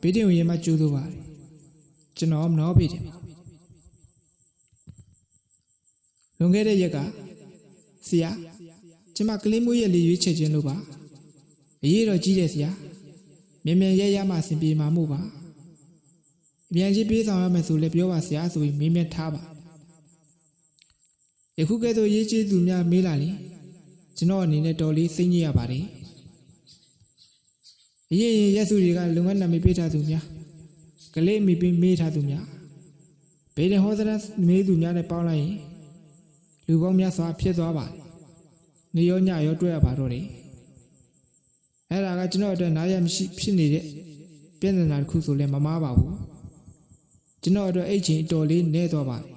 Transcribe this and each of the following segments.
ဘေးတင်ဝင်ရမှကျိုးလို့ပါတယ်ကျွန်တော်မနှောပေးတယ်ပါလွန်ခဲ့တဲ့ရက်ကဆရာကျမကလေးမွေးရဲ့လေရွေးချက်ခြင်းလို့ပါအရေးတော်ကြီးတယ်ဆရာမြန်မြန်ရဲရမှအဆင်ပြေမှာမို့ပါအမြန်ကြီးပြေးဆောင်ရမယ်ဆိုလည်းပြောပါဆရာဆိုပြီးမေးမြန်းထားပါယခုကဲ့သို့ရေးချေးသူများမေးလာရင်ကျွန်တော်အနေနဲ့တော်လေးစိတ်ညစ်ရပါတယ် အရင်ရင်ရက်စုတွေကလုံငန်းနာမည်ပေးထားသူများကလေးမိပေးမေးထားသူများဘေးတဲ့ဟောသရမေးသူများနဲ့ပေါင်းလိုက်ရင်လူပေါင်းများစွာဖြစ်သွားပါတယ်နေရောညရောတွေ့ရပါတော့တယ်အဲ့ဒါကကျွန်တော်အတွက်နားရမရှိဖြစ်နေတဲ့ပြဿနာတစ်ခုဆိုလည်းမမားပါဘူးကျွန်တော်အတွက်အဲ့ချိန်အတော်လေးနဲသွားပါတယ်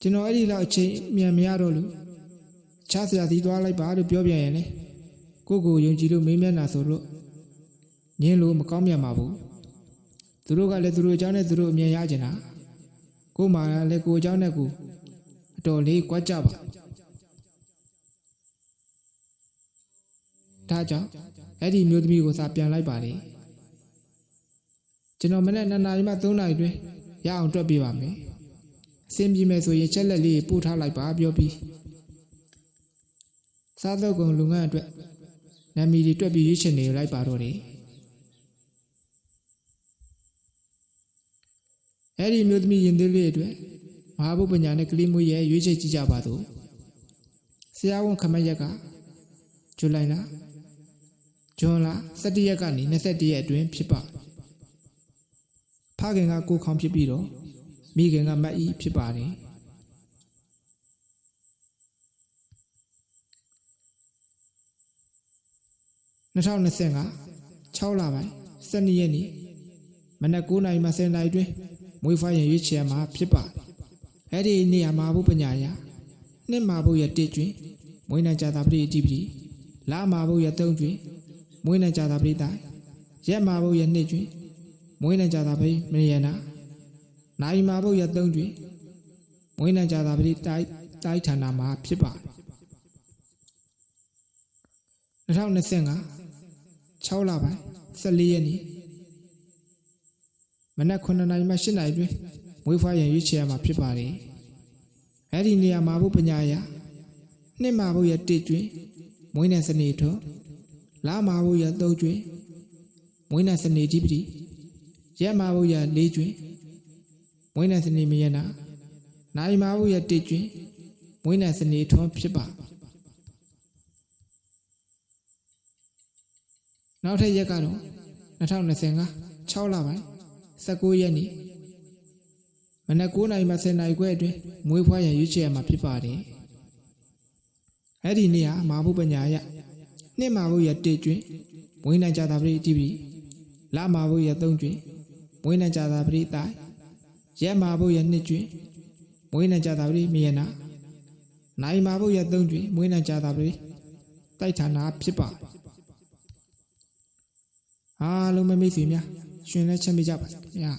ကျွန်တော်အဲ့ဒီလောက်အချိန်မြန်မရတော့လို့ ချားစရာစီသွားလိုက်ပါလို့ပြောပြရင်လေကိုယ့်ကိုယ်ယုံကြည်လို့မေးမြန်းတာဆိုတော့ညင်းလို့မကောင်းမြတ်ပါဘူးသူတို့ကလည်းသူတို့အကြောင်းနဲ့သူတို့အမြင်ရကြတာကို့မှာလည်းကိုယ်အကြောင်းနဲ့ကိုယ်အတော်လေးကြွက်ကြပါဒါကြောင့်အဲ့ဒီမျိုးသမီးကိုစာပြန်လိုက်ပါလေကျွန်တော်မနေ့2နာရီမှ3နာရီတွင်ရအောင်တွက်ပြပါမယ်အဆင်ပြေမယ်ဆိုရင်ချက်လက်လေးပို့ထားလိုက်ပါပြောပြီး စားတော့ကုန်လူငန်းအတွက်နာမည်တွေတွက်ပြီးရွေးချယ်နေလိုက်ပါတော့တယ်အဲ့ဒီမျိုးသမီးရင်သေးလေးအတွက်မဟာဘုပညာနဲ့ကလေးမွေးရဲ့ရွေးချယ်ကြည့်ကြပါတော့ဆရာဝန်ခမရက်ကဇူလိုင်လဂျွန်လ17ရက်ကနေ21ရက်အတွင်းဖြစ်ပါဖခင်ကကိုခေါင်ဖြစ်ပြီးတော့မိခင်ကမတ်ဤဖြစ်ပါတယ် 2025 6လပိုင်း12ရက်နေ့မနက်9:00နာရီမှ10:00နာရီတွင်မွေးဖွားရန်ရွေးချယ်မှာဖြစ်ပါတယ်အဲ့ဒီနေရာမှာဘုပညာရာနှစ်မှာဘုရဲ့တစ်ကျွင်းမွေးနိုင်ကြတာပရိအတိပတိလာမှာဘုရဲ့သုံးကျွင်းမွေးနိုင်ကြတာပရိတိုင်ရက်မှာဘုရဲ့နှစ်ကျွင်းမွေးနိုင်ကြတာပရိမရနာနိုင်မှာဘုရဲ့သုံးကျွင်းမွေးနိုင်ကြတာပရိတိုက်တိုက်ဌာနမှာဖြစ်ပါတယ်2025 6လပိုင်း14ရက်နေ့မနက်9:00နာရီမှ10:00နာရီတွင်မွေးဖွားရန်ရွေးချယ်ရမှာဖြစ်ပါတယ်။အဲ့ဒီနေရာမှာဘုပညာရာနှစ်မှာဘုရဲ့တစ်ကျွင်းမွေးနဲ့စနေထွန်းလာမှာဘုရဲ့သုံးကျွင်းမွေးနဲ့စနေတိပတိရက်မှာဘုရဲ့လေးကျွင်းမွေးနဲ့စနေမယနာနိုင်မှာဘုရဲ့တစ်ကျွင်းမွေးနဲ့စနေထွန်းဖြစ်ပါ နောက်ထပ်ရက်ကတော့2025 6လပိုင်း19ရက်နေ့မနက်9:00နာရီမှ10:00နာရီခွဲအတွင်းမွေးဖွားရန်ရွေးချယ်ရမှာဖြစ်ပါတယ်။အဲ့ဒီနေ့ဟာမာဘုပညာယနှစ်မာဘုရတေကျွင်းမွေးနိုင်ကြတာပရိတိပိလမာဘုရသုံးကျွင်းမွေးနိုင်ကြတာပရိတိုင်ရက်မာဘုရနှစ်ကျွင်းမွေးနိုင်ကြတာပရိမြေနာနိုင်မာဘုရသုံးကျွင်းမွေးနိုင်ကြတာပရိတိုက်ဌာနာဖြစ်ပါ အားလုံးမမိတ်ဆွေများရှင်လည်းချက်မိကြပါစေခင်ဗျာ